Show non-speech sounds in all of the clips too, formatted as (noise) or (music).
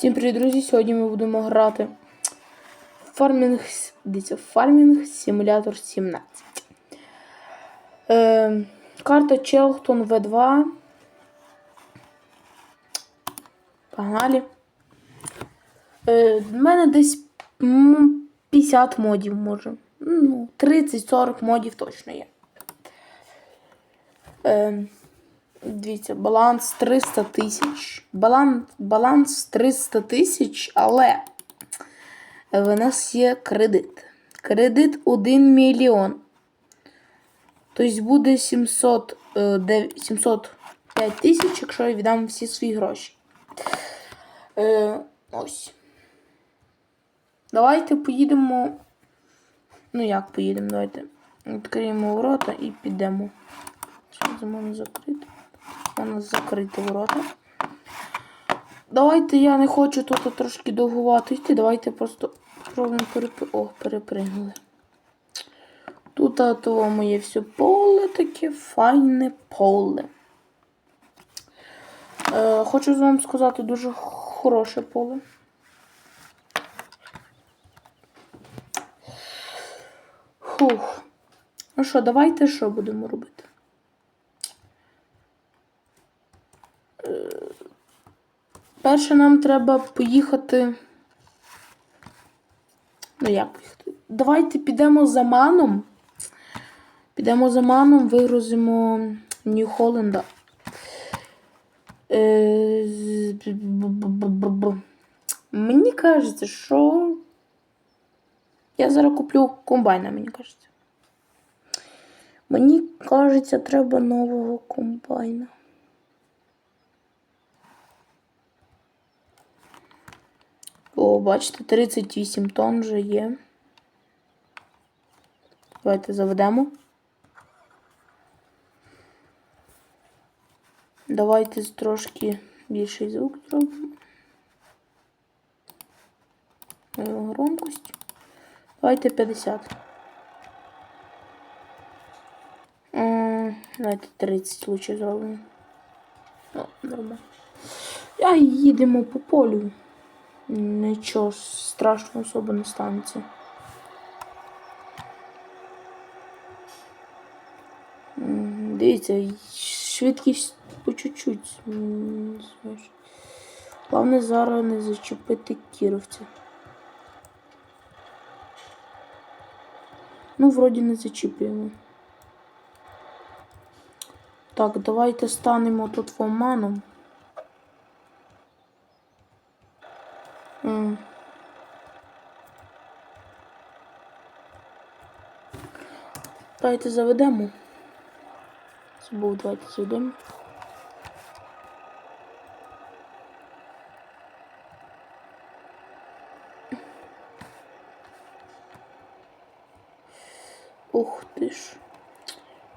Всім привіт, друзі! Сьогодні ми будемо грати в Farming, с- дивіться, Farming Simulator 17. Е, карта Челхтон V2. Погнали. Е, в мене десь 50 модів може. Ну, 30-40 модів точно є. Е, Дивіться, баланс 300 тисяч. Баланс, баланс 300 тисяч, але в нас є кредит. Кредит 1 мільйон. Тобто буде 700, е, 705 тисяч, якщо я віддам всі свої гроші. Е, ось. Давайте поїдемо. Ну як поїдемо? Давайте. Відкриємо ворота і підемо. Що за мене закрити? У нас закриті ворота. Давайте я не хочу тут трошки довгувато йти. Давайте просто спробуємо перепри... О, перепригнули. Тут а, то моє все поле таке файне поле. Е, хочу вам сказати дуже хороше поле. Фух. Ну що, давайте що будемо робити? Перше нам треба поїхати. Ну, як поїхати? Давайте підемо за маном. Підемо за маном, вигрузимо Нью-Холленда. Е, з- б-б-б-б-б. Мені кажеться, що я зараз куплю комбайна, мені кажеться. Мені кажеться, треба нового комбайна. О, бачите, 38 тонн вже є. Давайте заведемо. Давайте трошки більший звук зробимо. Його Громкость. Давайте 50. М, Давайте 30 лучше зробимо. О, нормально. А їдемо по полю. Нічого страшного особо не станеться. Дивіться, швидкість по чуть-чуть. Головне зараз не зачепити кіровця. Ну, вроді не зачіпуємо. Так, давайте станемо тут фоманом. М. Давайте заведемо. Забув, давайте заведемо. Ух ти ж.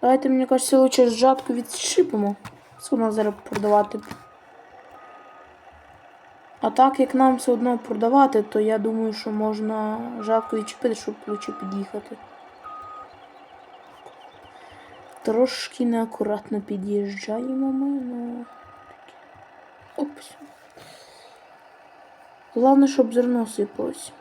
Давайте, мені кажеться, лучше жатку відшипимо. Все одно зараз продавати. А так як нам все одно продавати, то я думаю, що можна жатку відчепити, щоб лучше під'їхати. Трошки неакуратно під'їжджаємо ми, ну. Оп. все. Головне, щоб зерно сипалось.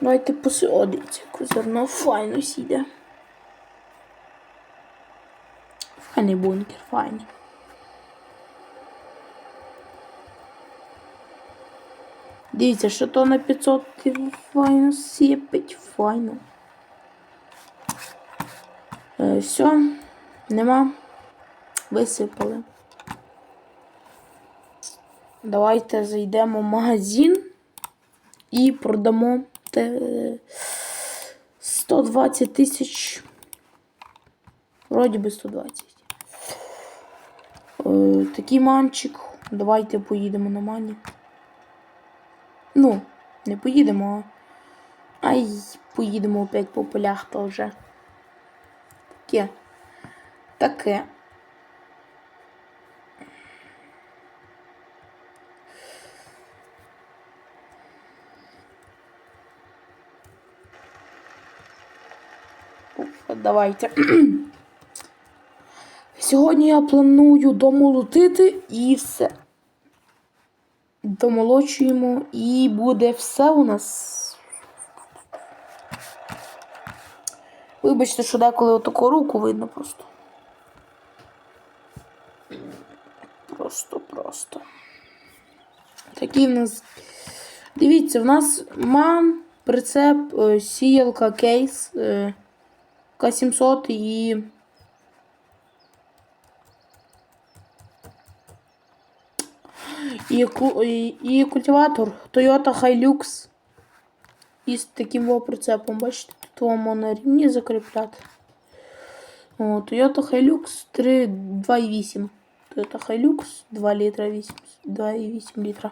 Давайте посадиться, яке зерно файно сіде. Файний бункер, файний. Дивіться, що то на 500 файно сіпить, файно. Е, все, нема. Висипали. Давайте зайдемо в магазин і продамо 120 тисяч. Вроді би 120. Е, такий манчик. Давайте поїдемо на мані. Ну, не поїдемо. Ай, поїдемо опять по полях то вже. Таке. Таке. Давайте. (clears throat) Сьогодні я планую домолотити і все. Домолочуємо і буде все у нас. Вибачте, що деколи отаку руку видно просто. Просто, просто. Такий в нас. Дивіться, в нас ман, прицеп, е, сіялка, кейс, е, К700 і. І, і, і культиватор Toyota Hilux із таким прицепом. Бачите, тут вам на рівні закріпляти. О, Toyota Hilux 3, 2,8. Toyota Hilux 2 літра 8, 2,8 літра.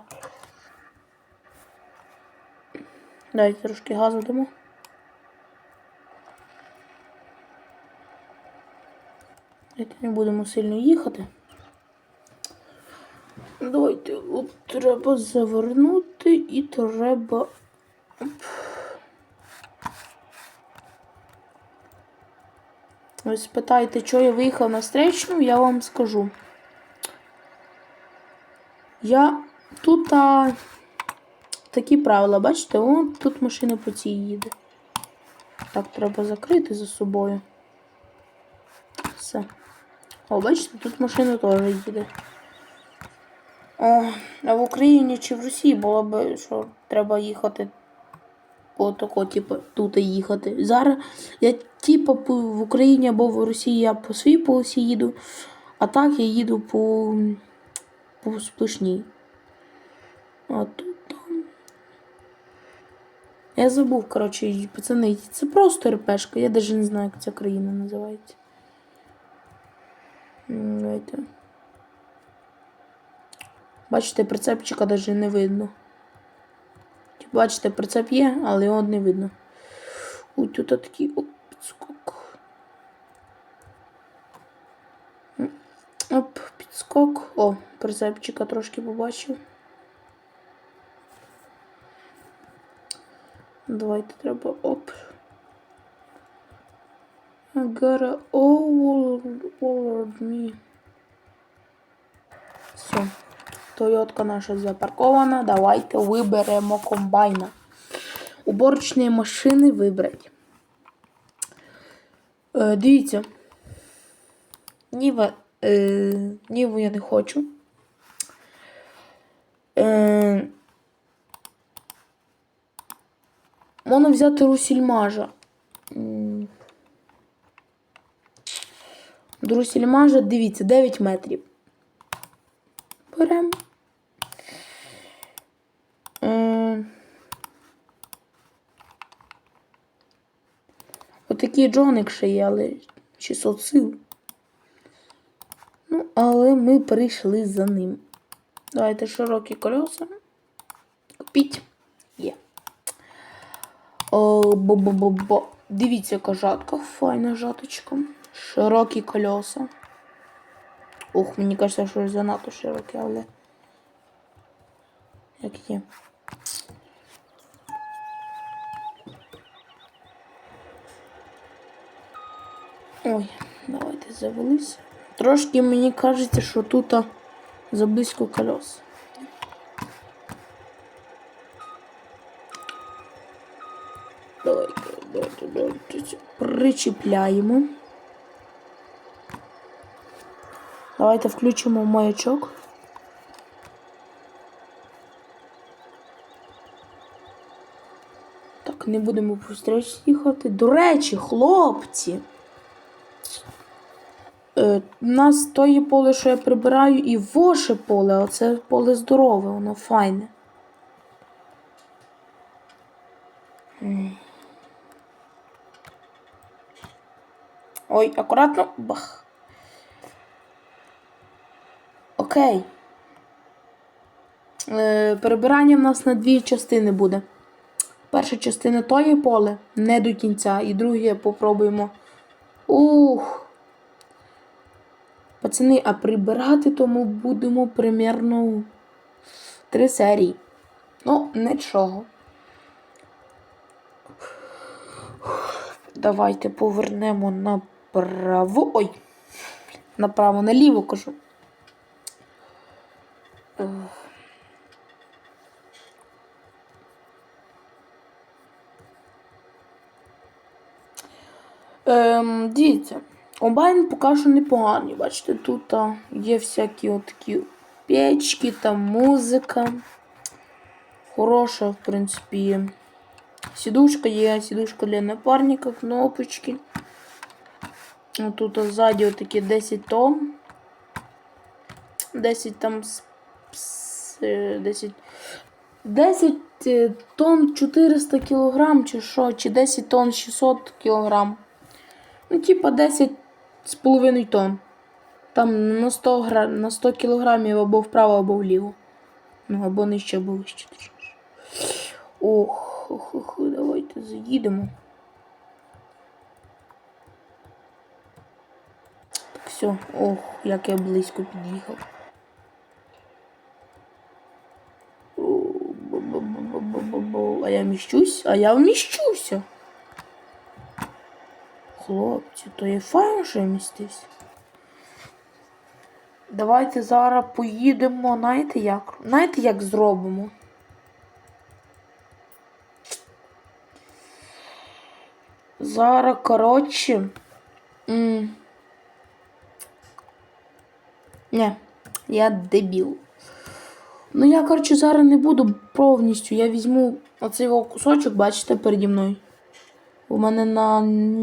Давайте трошки газу дамо. Не будемо сильно їхати. Давайте от треба завернути і треба. Оп. Ви спитаєте, чого я виїхав на встречну, я вам скажу. Я тут а, такі правила, бачите, о, тут машина по цій їде. Так, треба закрити за собою. Все. О, бачите, тут машина теж їде. О, а в Україні чи в Росії було б, що треба їхати по тако, типу, тут їхати. Зараз я типу в Україні або в Росії я по своїй полосі їду, а так я їду по, по сплошній. А тут там. Я забув, коротше, пацани, це просто РПшка, я навіть не знаю, як ця країна називається. Давайте. Бачите, прицепчика навіть не видно. Бачите, прицеп є, але його не видно. Ой, тут такий оп, підскок. Оп, підскок. О, прицепчика трошки побачив. Давайте треба оп. Gotta overboard me. Все. Тойотка наша запаркована. Давайте виберемо комбайна. Уборочні машини вибрати. Е, дивіться. Ніва, е, Ніву я не хочу. Е, можна взяти Русільмажа. До дивіться, 9 метрів. Беремо. Е, Отакий джоник ще є, але 600 сил. Ну, але ми прийшли за ним. Давайте широкі колеса. Купіть. Є. О, бо-бо-бо-бо. Дивіться, яка жатка. Файна жаточка. Широкі колеса. Ух, мені кажеться, що занадто широкі, але. Як є. Ой, давайте завелись. Трошки мені кажеться, що тут заблизько колес. Давайте, давайте, давайте. Причіпляємо. Давайте включимо маячок. Так, не будемо по встречі їхати. До речі, хлопці. Е, у нас то є поле, що я прибираю, і ваше поле, а це поле здорове, воно файне. Ой, акуратно. Бах. Окей. Е, перебирання в нас на дві частини буде. Перша частина то є поле, не до кінця. І друге попробуємо. Ух. Пацани, а прибирати тому будемо примерно три серії. Ну, нічого. Давайте повернемо направо. Ой! Направо, наліво кажу. Ем, дивіться, комбайн поки що непоганий. Бачите, тут є всякі такі печки, там музика. Хороша, в принципі. Сідушка є, сідушка для напарника, кнопочки. Тут ззаді отакі 10 тонн. 10 там с- с- е, 10. 10 е, тонн 400 кілограм, чи що, чи 10 тонн 600 кілограм. Ну, типа 10 з половиною тонн. Там на 100, гра... на 100 кілограмів або вправо, або вліво. Ну, або нижче, або вище. Ох, ох, ох, давайте заїдемо. Так, все, ох, як я близько під'їхав. А я міщусь? А я вміщуся. Хлопці, то є я містився. Давайте зараз поїдемо, знаєте як? Знаєте, як зробимо? Зараз, коротше. М Не, я дебіл. Ну, я, коротше, зараз не буду повністю. Я візьму оцей кусочок, бачите, переді мною. У мене на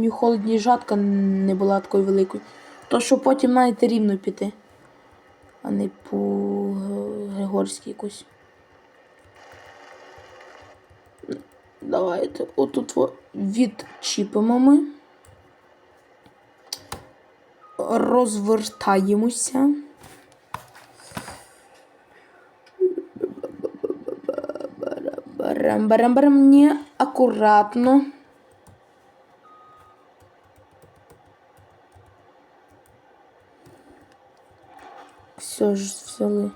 Holland жатка не була такою великою. То що потім знаєте рівно піти. А не по Григорській якось. Давайте отут відчіпимо ми. Розвертаємося. Берем, берем, берем. Ні, акуратно. Все взяли.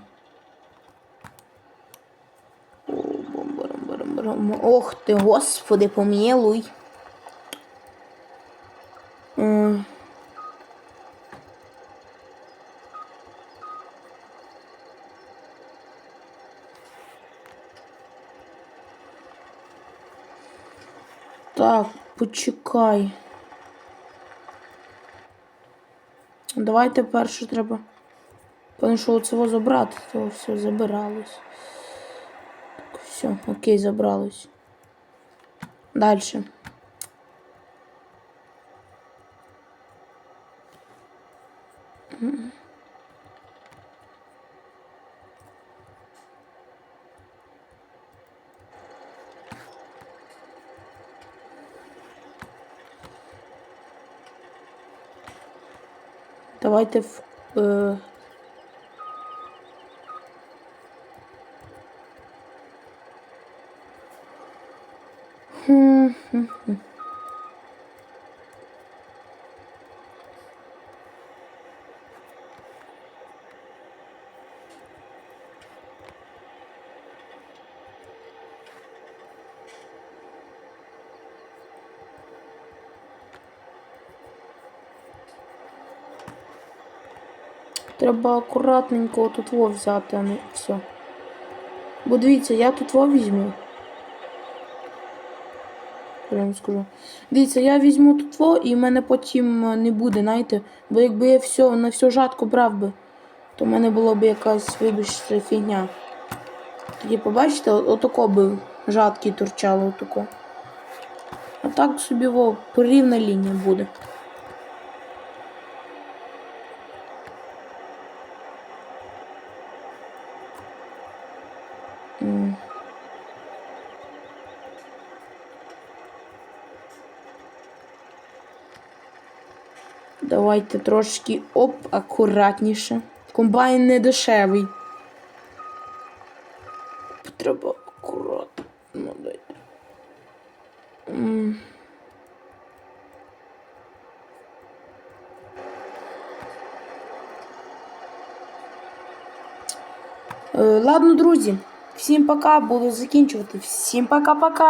Ох ти, господи, помилуй. Так, почекай. Давайте перше треба. Певно, що оцього забрати, то все забиралось. Все, окей, забралось. Дальше. Давайте в. Е... Треба акуратненько тут во взяти, а не все. Бо дивіться, я тут во візьму. Я скажу. Дивіться, я візьму тут во і в мене потім не буде, знаєте. Бо якби я все, на всю жатку брав би, то в мене було б якась, вибачте, фігня. Тоді побачите, отако би жатки торчало отако. А так собі во, порівна лінія буде. Давайте трошки оп, акуратніше. Комбайн не дешевий. Треба акуратно дайте. М. Е, Ладно, друзі. Всім пока, буду закінчувати. Всім пока-пока.